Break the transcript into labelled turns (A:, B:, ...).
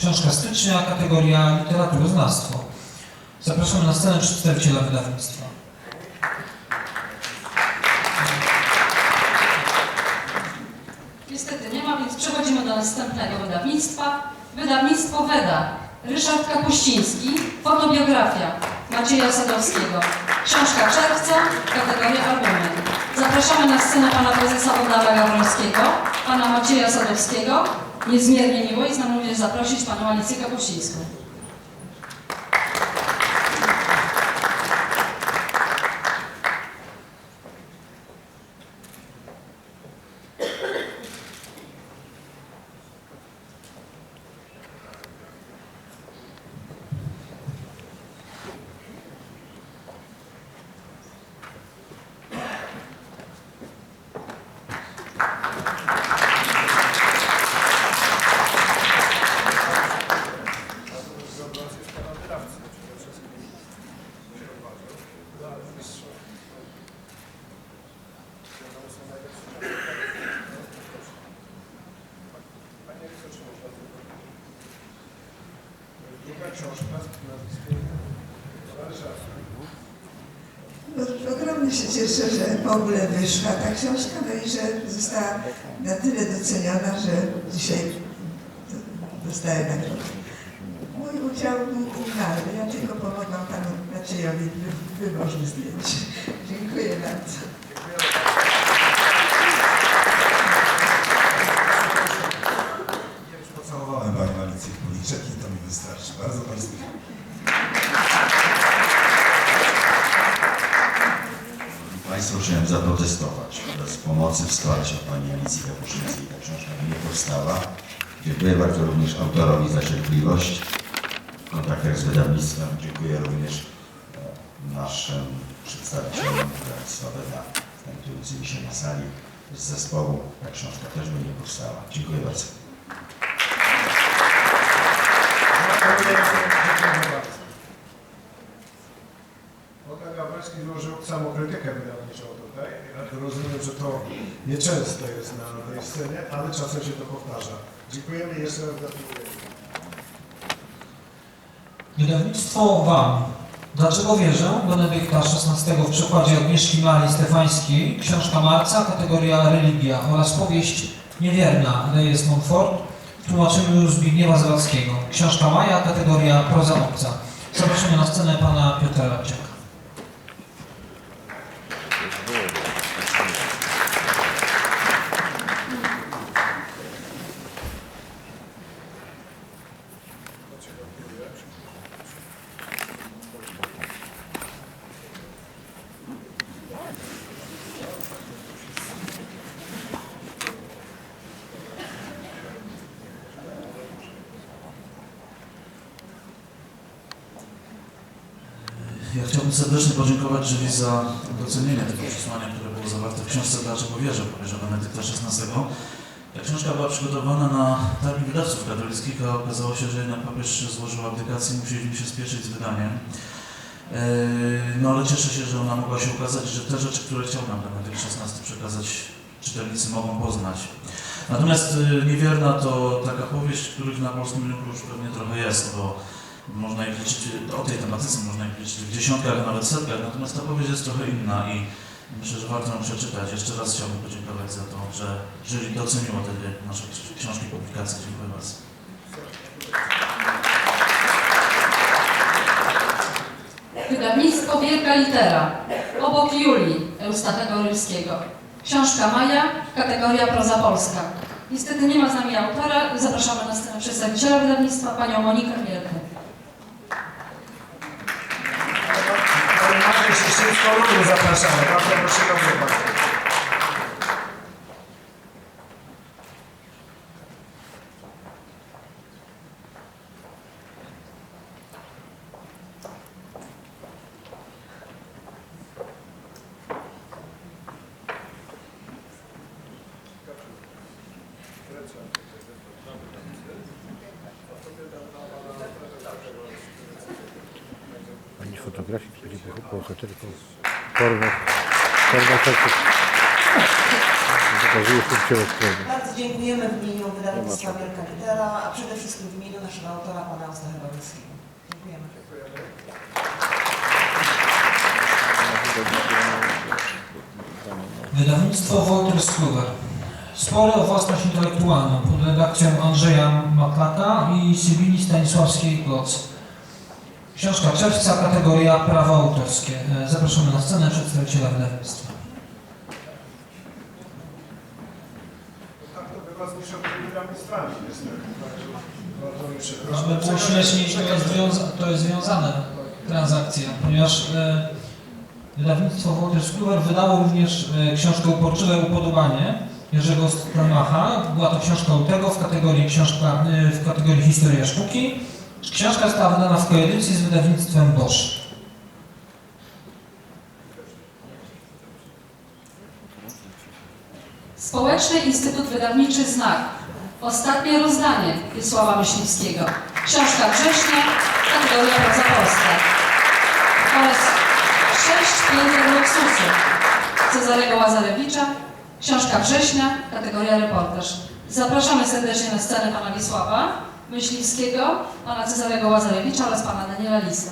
A: Książka stycznia, kategoria literaturoznawstwo. Zapraszamy na scenę przedstawiciela wydawnictwa.
B: Niestety nie ma, więc przechodzimy do następnego wydawnictwa. Wydawnictwo Weda. Ryszard Kapuściński. Fotobiografia Macieja Sadowskiego. Książka czerwca, kategoria albumy. Zapraszamy na scenę pana prezesa Wodała Gawrońskiego, pana Macieja Sadowskiego. Niezmiernie miło jest nam również zaprosić panią Alicję Kapuścińską.
C: Ogromnie się cieszę, że w ogóle wyszła ta książka, no i że została na tyle doceniona, że dzisiaj dostaję nagrodę. Mój udział był minimalny, ja tylko pomogłam panu Maciejowi w wy- wyborze zdjęć. Dziękuję bardzo.
D: Ja już pocałowałem Panią Alicję w policzek i to mi wystarczy. Bardzo Państwu
E: Chciałem zaprotestować. Bez pomocy, wsparcia Pani Alicji Kapuścińskiej ta książka nie powstała. Dziękuję bardzo również autorowi za cierpliwość w kontaktach z wydawnictwem. Dziękuję również e, naszym przedstawicielom wydawnictwa Weda znajdującymi się na sali z zespołu. Ta książka też by nie powstała. Dziękuję bardzo.
F: Bogdan Gawroński złożył samokrytykę wydawniczą tutaj. Ja rozumiem, że to nieczęsto jest na tej scenie, ale czasem się to powtarza. Dziękujemy jeszcze raz gratuluję.
A: Wydawnictwo WAM. Dlaczego wierzę? Benedykta XVI w przekładzie Agnieszki Marii Stefańskiej, książka Marca, kategoria religia oraz powieść Niewierna, Lejes Montfort w tłumaczeniu Zbigniewa Zawadzkiego. Książka Maja, kategoria proza obca. Zapraszamy na scenę pana Piotra Radciaka.
G: Ja chciałbym serdecznie podziękować Żywi za docenienie tego przesłania, które było zawarte w książce Dlaczego wierzę, papieża Benedykta XVI. Ta książka była przygotowana na targi wydawców katolickich, a okazało się, że jednak papież złożył abdykację musieliśmy się spieszyć z wydaniem. Yy, No ale cieszę się, że ona mogła się ukazać, że te rzeczy, które chciał nam Benedykt XVI przekazać, czytelnicy mogą poznać. Natomiast yy, Niewierna to taka powieść, których na polskim rynku już pewnie trochę jest, bo można ich liczyć, o tej tematyce można ich liczyć w dziesiątkach, nawet setkach, natomiast ta powieść jest trochę inna i myślę, że warto ją przeczytać. Jeszcze raz chciałbym podziękować za to, że jury doceniło te dwie nasze książki, publikacje. Dziękuję bardzo.
B: Wydawnictwo Wielka Litera. Obok Julii Eustachego Rylskiego. Książka Maja, kategoria proza polska. Niestety nie ma z nami autora. Zapraszamy na scenę przedstawiciela wydawnictwa, panią Monikę Wielkę.
F: Z Kolumny zapraszamy. Bardzo proszę bardzo.
H: Fotografii, będzie po bohaterką porno.
C: Bardzo
I: dziękujemy w imieniu wydawnictwa Wielka Litera, a przede wszystkim w imieniu naszego autora, pana Eustacha Bałyckiego. Dziękujemy.
A: Wydawnictwo Wolters Kluwer. Spory o własność intelektualną pod redakcją Andrzeja Maklaka i Sybili Stanisławskiej-Kloc. Książka czerwca, kategoria prawa autorskie. E, Zapraszamy na scenę przedstawiciela wydawnictwa.
F: Tak to bywa z niższymi wydawnictwami niestety.
A: Śmieszniej, to jest, to jest związana transakcja, ponieważ e, wydawnictwo Wolters Kluwer wydało również e, książkę Uporczywe Upodobanie Jerzego Stronmacha. Była to książka Utego w kategorii, książka, e, w kategorii Historia Sztuki. Książka została wydana w koedycji z wydawnictwem Bosch.
B: Społeczny Instytut Wydawniczy Znak. Ostatnie rozdanie Wiesława Myśliwskiego. Książka Września, kategoria Proza Polska. Oraz Sześć pięter luksusu Cezarego Łazarewicza. Książka Września, kategoria Reportaż. Zapraszamy serdecznie na scenę pana Wiesława Myśliwskiego, pana Cezarego Łazarewicza oraz pana Daniela Lisa.